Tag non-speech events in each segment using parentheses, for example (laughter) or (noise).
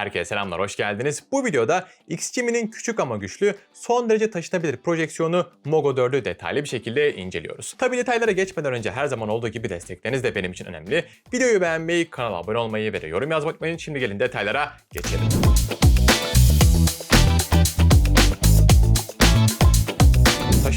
Herkese selamlar, hoş geldiniz. Bu videoda Xgimi'nin küçük ama güçlü, son derece taşınabilir projeksiyonu Mogo 4'ü detaylı bir şekilde inceliyoruz. Tabi detaylara geçmeden önce her zaman olduğu gibi destekleriniz de benim için önemli. Videoyu beğenmeyi, kanala abone olmayı ve de yorum yazmayı unutmayın. Şimdi gelin detaylara geçelim.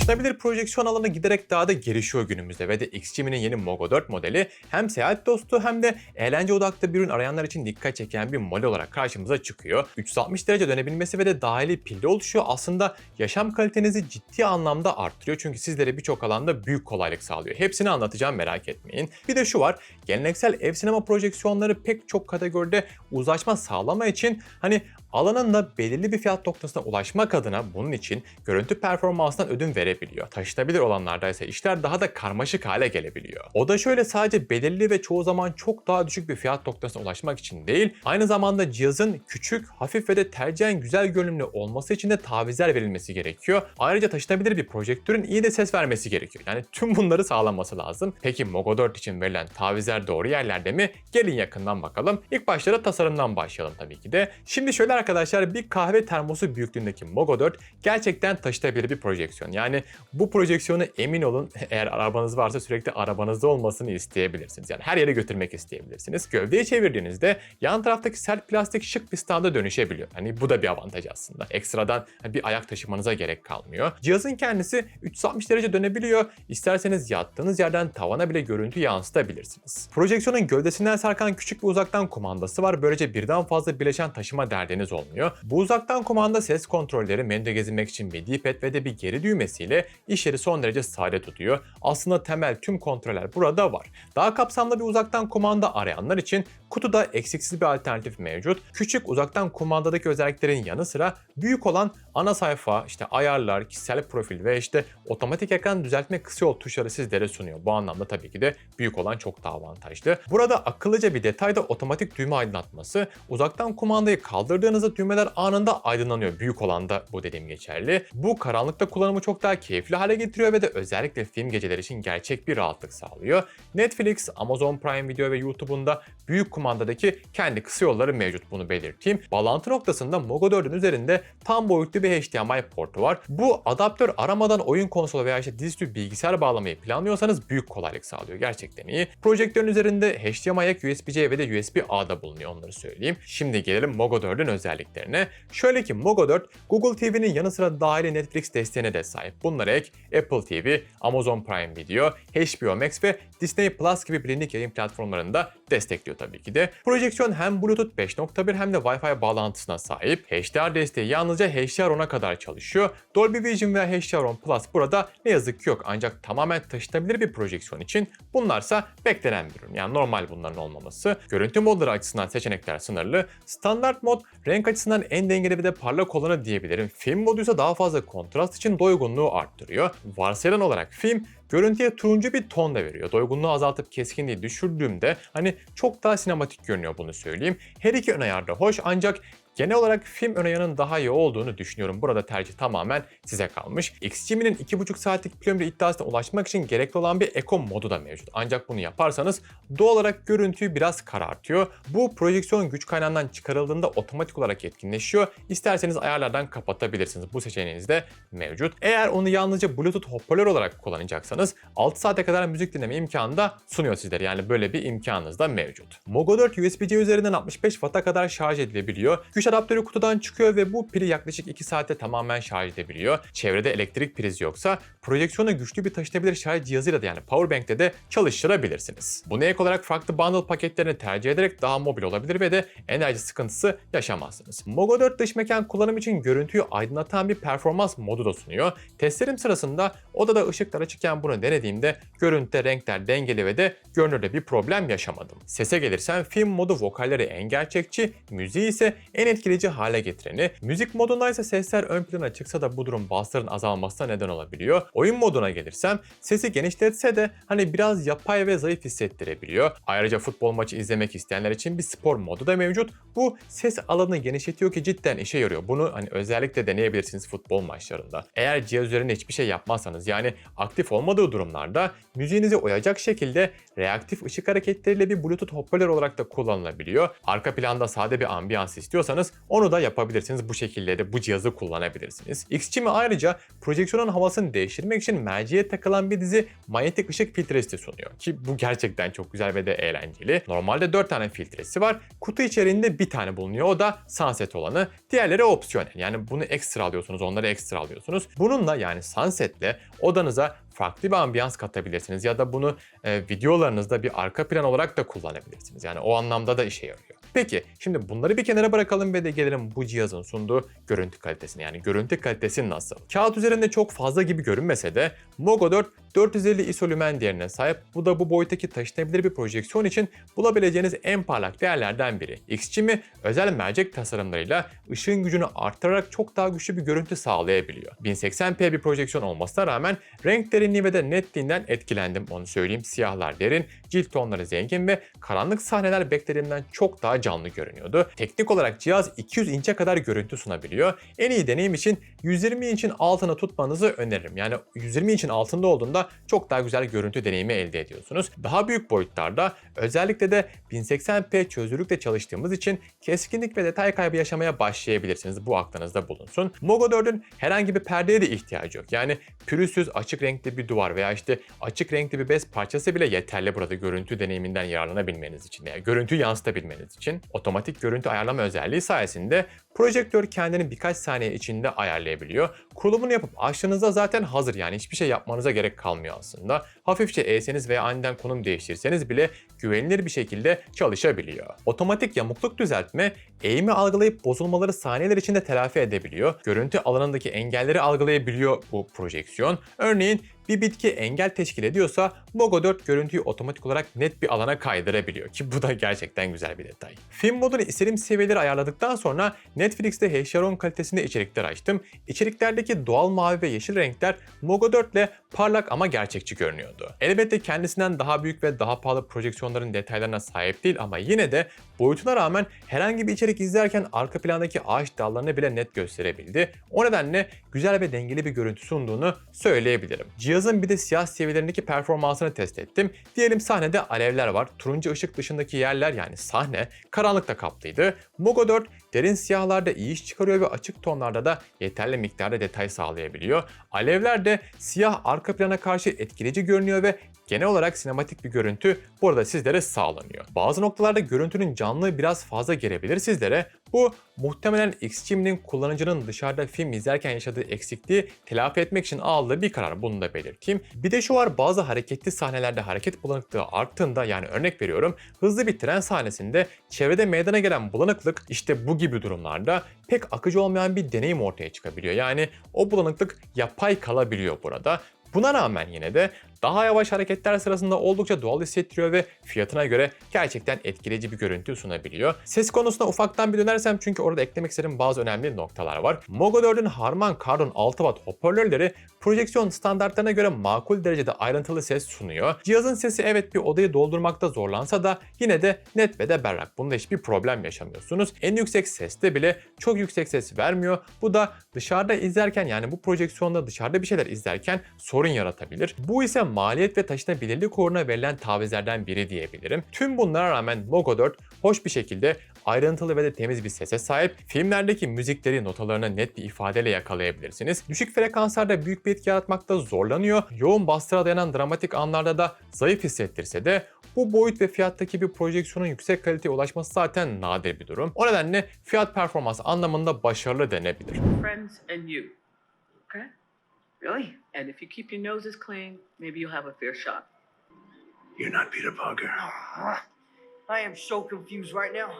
Taşınabilir projeksiyon alanı giderek daha da gelişiyor günümüzde ve de Xgimi'nin yeni Mogo 4 modeli hem seyahat dostu hem de eğlence odaklı bir ürün arayanlar için dikkat çeken bir model olarak karşımıza çıkıyor. 360 derece dönebilmesi ve de dahili pilli oluşuyor aslında yaşam kalitenizi ciddi anlamda arttırıyor çünkü sizlere birçok alanda büyük kolaylık sağlıyor. Hepsini anlatacağım merak etmeyin. Bir de şu var, geleneksel ev sinema projeksiyonları pek çok kategoride uzlaşma sağlama için hani alanın da belirli bir fiyat noktasına ulaşmak adına bunun için görüntü performansından ödün verebiliyor. Taşınabilir olanlarda ise işler daha da karmaşık hale gelebiliyor. O da şöyle sadece belirli ve çoğu zaman çok daha düşük bir fiyat noktasına ulaşmak için değil, aynı zamanda cihazın küçük, hafif ve de tercihen güzel görünümlü olması için de tavizler verilmesi gerekiyor. Ayrıca taşınabilir bir projektörün iyi de ses vermesi gerekiyor. Yani tüm bunları sağlanması lazım. Peki Mogo 4 için verilen tavizler doğru yerlerde mi? Gelin yakından bakalım. İlk başta da tasarımdan başlayalım tabii ki de. Şimdi şöyle arkadaşlar bir kahve termosu büyüklüğündeki Mogo 4 gerçekten taşıtabilir bir projeksiyon. Yani bu projeksiyonu emin olun (laughs) eğer arabanız varsa sürekli arabanızda olmasını isteyebilirsiniz. Yani her yere götürmek isteyebilirsiniz. Gövdeyi çevirdiğinizde yan taraftaki sert plastik şık bir standa dönüşebiliyor. Hani bu da bir avantaj aslında. Ekstradan bir ayak taşımanıza gerek kalmıyor. Cihazın kendisi 360 derece dönebiliyor. İsterseniz yattığınız yerden tavana bile görüntü yansıtabilirsiniz. Projeksiyonun gövdesinden sarkan küçük bir uzaktan kumandası var. Böylece birden fazla bileşen taşıma derdiniz olmuyor. Bu uzaktan kumanda ses kontrolleri menüde gezinmek için bir D-pad ve de bir geri düğmesiyle işleri son derece sade tutuyor. Aslında temel tüm kontroller burada var. Daha kapsamlı bir uzaktan kumanda arayanlar için kutuda eksiksiz bir alternatif mevcut. Küçük uzaktan kumandadaki özelliklerin yanı sıra büyük olan ana sayfa, işte ayarlar, kişisel profil ve işte otomatik ekran düzeltme kısa yol tuşları sizlere sunuyor. Bu anlamda tabii ki de büyük olan çok daha avantajlı. Burada akıllıca bir detay da otomatik düğme aydınlatması. Uzaktan kumandayı kaldırdığınızda düğmeler anında aydınlanıyor. Büyük olan da bu dediğim geçerli. Bu karanlıkta kullanımı çok daha keyifli hale getiriyor ve de özellikle film geceleri için gerçek bir rahatlık sağlıyor. Netflix, Amazon Prime Video ve YouTube'un da büyük kumandadaki kendi kısa yolları mevcut bunu belirteyim. Bağlantı noktasında Mogo 4'ün üzerinde tam boyutlu bir HDMI portu var. Bu adaptör aramadan oyun konsolu veya işte dizüstü bilgisayar bağlamayı planlıyorsanız büyük kolaylık sağlıyor. Gerçekten iyi. Projektörün üzerinde HDMI ayak USB-C ve de USB-A'da bulunuyor onları söyleyeyim. Şimdi gelelim Mogo 4'ün özelliklerine. Şöyle ki Mogo 4 Google TV'nin yanı sıra dahili Netflix desteğine de sahip. Bunlara ek Apple TV, Amazon Prime Video, HBO Max ve Disney Plus gibi bilindik yayın platformlarında destekliyor tabii ki de. Projeksiyon hem Bluetooth 5.1 hem de Wi-Fi bağlantısına sahip. HDR desteği yalnızca HDR10'a kadar çalışıyor. Dolby Vision veya HDR10 Plus burada ne yazık ki yok ancak tamamen taşınabilir bir projeksiyon için bunlarsa beklenen bir ürün. Yani normal bunların olmaması. Görüntü modları açısından seçenekler sınırlı. Standart mod renk açısından en dengeli ve de parlak olanı diyebilirim. Film modu ise daha fazla kontrast için doygunluğu arttırıyor. Varsayılan olarak film görüntüye turuncu bir ton da veriyor. Doygunluğu azaltıp keskinliği düşürdüğümde hani çok daha sinematik görünüyor bunu söyleyeyim. Her iki ön ayar da hoş ancak Genel olarak film ön ayarının daha iyi olduğunu düşünüyorum. Burada tercih tamamen size kalmış. Xgimi'nin 2,5 saatlik ömrü iddiasına ulaşmak için gerekli olan bir Eco modu da mevcut. Ancak bunu yaparsanız doğal olarak görüntüyü biraz karartıyor. Bu projeksiyon güç kaynağından çıkarıldığında otomatik olarak etkinleşiyor. İsterseniz ayarlardan kapatabilirsiniz. Bu seçeneğiniz de mevcut. Eğer onu yalnızca Bluetooth hoparlör olarak kullanacaksanız 6 saate kadar müzik dinleme imkanı da sunuyor sizlere. Yani böyle bir imkanınız da mevcut. Mogo 4 USB-C üzerinden 65 Watt'a kadar şarj edilebiliyor. Güç adaptörü kutudan çıkıyor ve bu pili yaklaşık 2 saate tamamen şarj edebiliyor. Çevrede elektrik prizi yoksa projeksiyonu güçlü bir taşınabilir şarj cihazıyla da yani powerbank'te de çalıştırabilirsiniz. Buna ek olarak farklı bundle paketlerini tercih ederek daha mobil olabilir ve de enerji sıkıntısı yaşamazsınız. Mogo 4 dış mekan kullanım için görüntüyü aydınlatan bir performans modu da sunuyor. Testlerim sırasında odada ışıklar açıkken bunu denediğimde görüntüde renkler dengeli ve de görünürde bir problem yaşamadım. Sese gelirsem film modu vokalleri en gerçekçi, müziği ise en etkileyici hale getireni, müzik modunda ise sesler ön plana çıksa da bu durum bassların azalmasına neden olabiliyor. Oyun moduna gelirsem sesi genişletse de hani biraz yapay ve zayıf hissettirebiliyor. Ayrıca futbol maçı izlemek isteyenler için bir spor modu da mevcut. Bu ses alanını genişletiyor ki cidden işe yarıyor. Bunu hani özellikle deneyebilirsiniz futbol maçlarında. Eğer cihaz üzerinde hiçbir şey yapmazsanız yani aktif olmadığı durumlarda müziğinizi oyacak şekilde reaktif ışık hareketleriyle bir bluetooth hoparlör olarak da kullanılabiliyor. Arka planda sade bir ambiyans istiyorsanız onu da yapabilirsiniz. Bu şekilde de bu cihazı kullanabilirsiniz. XCM'i ayrıca projeksiyonun havasını değiştirmek için merceğe takılan bir dizi manyetik ışık filtresi de sunuyor. Ki bu gerçekten çok güzel ve de eğlenceli. Normalde 4 tane filtresi var. Kutu içerisinde bir tane bulunuyor. O da sunset olanı. Diğerleri opsiyonel. Yani bunu ekstra alıyorsunuz. Onları ekstra alıyorsunuz. Bununla yani sunsetle odanıza farklı bir ambiyans katabilirsiniz ya da bunu e, videolarınızda bir arka plan olarak da kullanabilirsiniz. Yani o anlamda da işe yarıyor. Peki şimdi bunları bir kenara bırakalım ve de gelelim bu cihazın sunduğu görüntü kalitesine. Yani görüntü kalitesi nasıl? Kağıt üzerinde çok fazla gibi görünmese de Mogo 4 450 ISO lümen değerine sahip. Bu da bu boyuttaki taşınabilir bir projeksiyon için bulabileceğiniz en parlak değerlerden biri. XCM'i özel mercek tasarımlarıyla ışığın gücünü arttırarak çok daha güçlü bir görüntü sağlayabiliyor. 1080p bir projeksiyon olmasına rağmen renk derinliği ve de netliğinden etkilendim onu söyleyeyim. Siyahlar derin, cilt tonları zengin ve karanlık sahneler beklediğimden çok daha canlı görünüyordu. Teknik olarak cihaz 200 inçe kadar görüntü sunabiliyor. En iyi deneyim için 120 inçin altına tutmanızı öneririm. Yani 120 inçin altında olduğunda çok daha güzel görüntü deneyimi elde ediyorsunuz. Daha büyük boyutlarda özellikle de 1080p çözünürlükle çalıştığımız için keskinlik ve detay kaybı yaşamaya başlayabilirsiniz. Bu aklınızda bulunsun. Mogo 4'ün herhangi bir perdeye de ihtiyacı yok. Yani pürüzsüz açık renkli bir duvar veya işte açık renkli bir bez parçası bile yeterli burada görüntü deneyiminden yararlanabilmeniz için veya görüntü yansıtabilmeniz için. Otomatik görüntü ayarlama özelliği sayesinde projektör kendini birkaç saniye içinde ayarlayabiliyor. Kurulumunu yapıp açtığınızda zaten hazır yani hiçbir şey yapmanıza gerek kalmıyor aslında. Hafifçe eğseniz veya aniden konum değiştirseniz bile güvenilir bir şekilde çalışabiliyor. Otomatik yamukluk düzeltme eğimi algılayıp bozulmaları saniyeler içinde telafi edebiliyor. Görüntü alanındaki engelleri algılayabiliyor bu projeksiyon. Örneğin bir bitki engel teşkil ediyorsa Mogo 4 görüntüyü otomatik olarak net bir alana kaydırabiliyor ki bu da gerçekten güzel bir detay. Film modunu istediğim seviyeleri ayarladıktan sonra Netflix'te HDR10 kalitesinde içerikler açtım. İçeriklerdeki doğal mavi ve yeşil renkler Mogo 4 ile parlak ama gerçekçi görünüyordu. Elbette kendisinden daha büyük ve daha pahalı projeksiyonların detaylarına sahip değil ama yine de boyutuna rağmen herhangi bir içerik izlerken arka plandaki ağaç dallarını bile net gösterebildi. O nedenle güzel ve dengeli bir görüntü sunduğunu söyleyebilirim. Cihazın bir de siyah seviyelerindeki performansını test ettim. Diyelim sahnede alevler var. Turuncu ışık dışındaki yerler yani sahne karanlıkta kaplıydı. Mogo 4 derin siyahlarda iyi iş çıkarıyor ve açık tonlarda da yeterli miktarda detay sağlayabiliyor. Alevler de siyah arka plana karşı etkileyici görünüyor ve genel olarak sinematik bir görüntü burada sizlere sağlanıyor. Bazı noktalarda görüntünün canlılığı biraz fazla gelebilir sizlere. Bu muhtemelen Xtreme'nin kullanıcının dışarıda film izlerken yaşadığı eksikliği telafi etmek için aldığı bir karar. Bunu da belirteyim. Bir de şu var bazı hareketli sahnelerde hareket bulanıklığı arttığında yani örnek veriyorum hızlı bir tren sahnesinde çevrede meydana gelen bulanıklık işte bu gibi durumlarda pek akıcı olmayan bir deneyim ortaya çıkabiliyor. Yani o bulanıklık yapay kalabiliyor burada. Buna rağmen yine de daha yavaş hareketler sırasında oldukça doğal hissettiriyor ve fiyatına göre gerçekten etkileyici bir görüntü sunabiliyor. Ses konusuna ufaktan bir dönersem çünkü orada eklemek istediğim bazı önemli noktalar var. Mogo 4'ün Harman Kardon 6 watt hoparlörleri projeksiyon standartlarına göre makul derecede ayrıntılı ses sunuyor. Cihazın sesi evet bir odayı doldurmakta zorlansa da yine de net ve de berrak. Bunda hiçbir problem yaşamıyorsunuz. En yüksek seste bile çok yüksek ses vermiyor. Bu da dışarıda izlerken yani bu projeksiyonda dışarıda bir şeyler izlerken sorun yaratabilir. Bu ise maliyet ve taşınabilirlik uğruna verilen tavizlerden biri diyebilirim. Tüm bunlara rağmen Mogo 4 hoş bir şekilde ayrıntılı ve de temiz bir sese sahip. Filmlerdeki müzikleri notalarını net bir ifadeyle yakalayabilirsiniz. Düşük frekanslarda büyük bir etki yaratmakta zorlanıyor. Yoğun bastıra dayanan dramatik anlarda da zayıf hissettirse de bu boyut ve fiyattaki bir projeksiyonun yüksek kaliteye ulaşması zaten nadir bir durum. O nedenle fiyat performans anlamında başarılı denebilir. friends and you. Okay? Really? And if you keep your noses clean, maybe you'll have a fair shot. You're not Peter Parker. Uh-huh. I am so confused right now.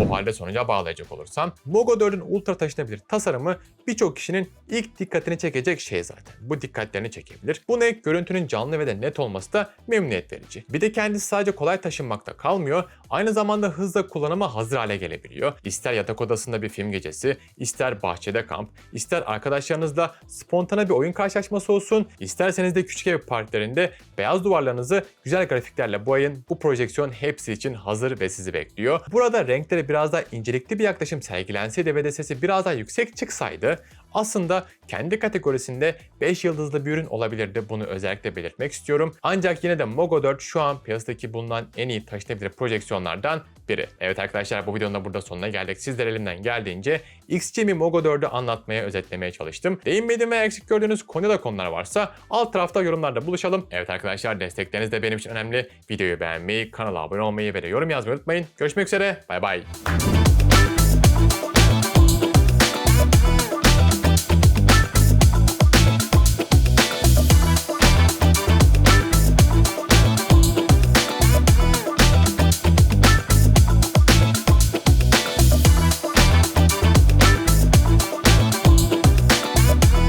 O halde sonuca bağlayacak olursam, Mogo 4'ün ultra taşınabilir tasarımı birçok kişinin ilk dikkatini çekecek şey zaten. Bu dikkatlerini çekebilir. Bu ne? Görüntünün canlı ve de net olması da memnuniyet verici. Bir de kendisi sadece kolay taşınmakta kalmıyor, aynı zamanda hızla kullanıma hazır hale gelebiliyor. İster yatak odasında bir film gecesi, ister bahçede kamp, ister arkadaşlarınızla spontane bir oyun karşılaşması olsun, isterseniz de küçük ev parklarında beyaz duvarlarınızı güzel grafiklerle boyayın. Bu projeksiyon hepsi için hazır ve sizi bekliyor. Burada renklere biraz daha incelikli bir yaklaşım sergilenseydi ve de sesi biraz daha yüksek çıksaydı aslında kendi kategorisinde 5 yıldızlı bir ürün olabilirdi. Bunu özellikle belirtmek istiyorum. Ancak yine de Mogo 4 şu an piyasadaki bulunan en iyi taşınabilir projeksiyonlardan biri. Evet arkadaşlar bu videonun da burada sonuna geldik. Sizler elimden geldiğince XGMI Mogo 4'ü anlatmaya, özetlemeye çalıştım. Değinmediğim veya eksik gördüğünüz konuda konular varsa alt tarafta yorumlarda buluşalım. Evet arkadaşlar destekleriniz de benim için önemli. Videoyu beğenmeyi, kanala abone olmayı ve de yorum yazmayı unutmayın. Görüşmek üzere. Bay bay.